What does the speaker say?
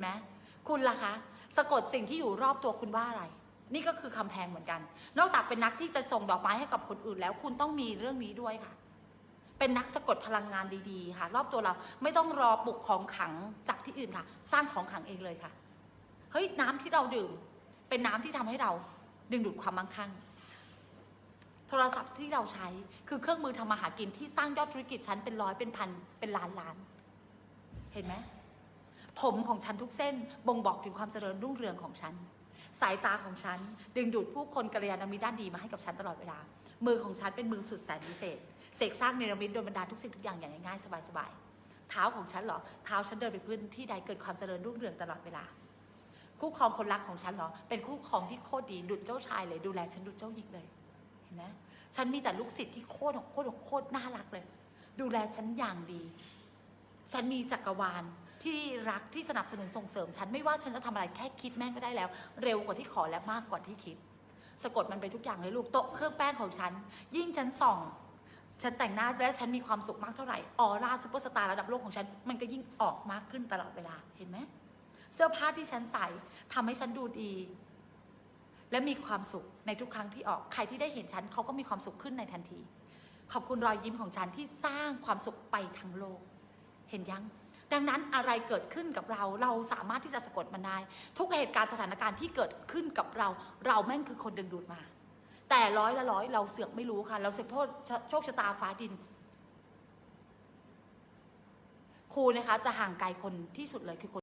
ไหมคุณล่ะคะสะกดสิ่งที่อยู่รอบตัวคุณว่าอะไร นี่ก็คือคำแพงเหมือนกัน นอกจากเป็นนักที่จะส่งดอกไม้ให้กับคนอื่นแล้ว คุณต้องมีเรื่องนี้ด้วยค่ะ เป็นนักสะกดพลังงานดีๆ ค่ะ รอบตัวเราไม่ต้องรอปลุกของขังจากที่อื่นค่ะ สร้างของขังเองเลยค่ะเฮ้ยน้ำที่เราดื่ม เป็นน้ำที่ทำให้เราดึงดูดความมั่งคั่งโทรศัพท์ที่เราใช้คือเครื่องมือทำมาหากินที่สร้างยอดธุรกิจฉันเป็นร้อยเป็นพันเป็นล้านล้าน เห็นไหม ผมของฉันทุกเส้นบ่งบอกถึงความเจริญรุ่งเรืองของฉัน สายตาของฉัน ดึงดูดผู้คนกัลยาณมิตรด้านดีมาให้กับฉันตลอดเวลา มือของฉันเป็นมือสุดแสนพิเศษ เสกสร้างเนรมิตโดยบรรดาทุกสิ่งทุกอย่างอย่างง่ายๆสบายๆ เท้าของฉันเหรอ เท้าฉันเดินไปพื้นที่ใดเกิดความเจริญรุ่งเรืองตลอดเวลา คู่ครองคนรักของฉันเหรอ เป็นคู่ครองที่โคตรดี ดุจเจ้าชายเลย ดูแลฉันดุจเจ้าหญิงเลย เห็นไหมฉันมีแต่ลูกศิษย์ที่โคตรโคตรโคตรน่ารักเลย ดูแลฉันอย่างดี ฉันมีจักรวาล ที่รักที่สนับสนุนส่งเสริมฉันไม่ว่าฉันจะทำอะไรแค่คิดแม่งก็ได้แล้ว เร็วกว่าที่ขอและมากกว่าที่คิด สะกดมันไปทุกอย่างเลยลูกโต๊ะเครื่องแป้งของฉัน ยิ่งฉันส่องฉันแต่งหน้าและฉันมีความสุขมากเท่าไหร่ออร่าซูเปอร์สตาร์ระดับโลกของฉัน มันก็ยิ่งออกมากขึ้นตลอดเวลาเห็นไหมเสื้อผ้าที่ฉันใส่ทำให้ฉันดูดี และมีความสุขในทุกครั้งที่ออกใครที่ได้เห็นฉันเขาก็มีความสุขขึ้นในทันที ขอบคุณรอยยิ้มของฉันที่สร้างความสุขไปทั้งโลก เห็นยัง ดังนั้นอะไรเกิดขึ้นกับเราเราสามารถที่จะสะกดมันได้ ทุกเหตุการณ์สถานการณ์ที่เกิดขึ้นกับเรา เราแม่งคือคนดึงดูดมา แต่ร้อยละร้อยเราเสือกไม่รู้ค่ะ เราเสือกโทษโชคชะตาฟ้าดิน ครูนะคะจะห่างไกลคนที่สุดเลยคือคน